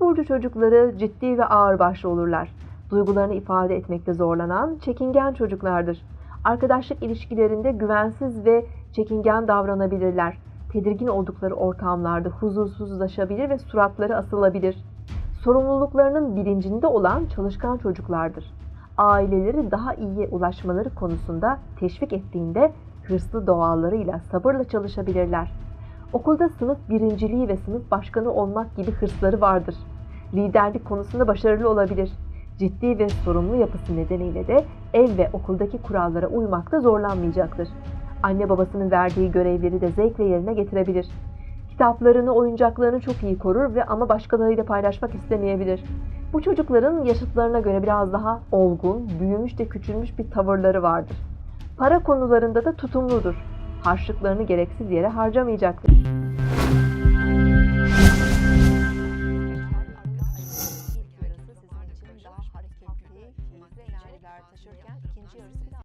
burcu çocukları ciddi ve ağırbaşlı olurlar. Duygularını ifade etmekte zorlanan, çekingen çocuklardır. Arkadaşlık ilişkilerinde güvensiz ve çekingen davranabilirler. Tedirgin oldukları ortamlarda huzursuzlaşabilir ve suratları asılabilir. Sorumluluklarının bilincinde olan çalışkan çocuklardır. Aileleri daha iyiye ulaşmaları konusunda teşvik ettiğinde hırslı doğallarıyla sabırla çalışabilirler. Okulda sınıf birinciliği ve sınıf başkanı olmak gibi hırsları vardır. Liderlik konusunda başarılı olabilir. Ciddi ve sorumlu yapısı nedeniyle de ev ve okuldaki kurallara uymakta zorlanmayacaktır. Anne babasının verdiği görevleri de zevkle yerine getirebilir. Kitaplarını, oyuncaklarını çok iyi korur ve ama başkalarıyla paylaşmak istemeyebilir. Bu çocukların yaşıtlarına göre biraz daha olgun, büyümüş de küçülmüş bir tavırları vardır. Para konularında da tutumludur. Harçlıklarını gereksiz yere harcamayacaktır.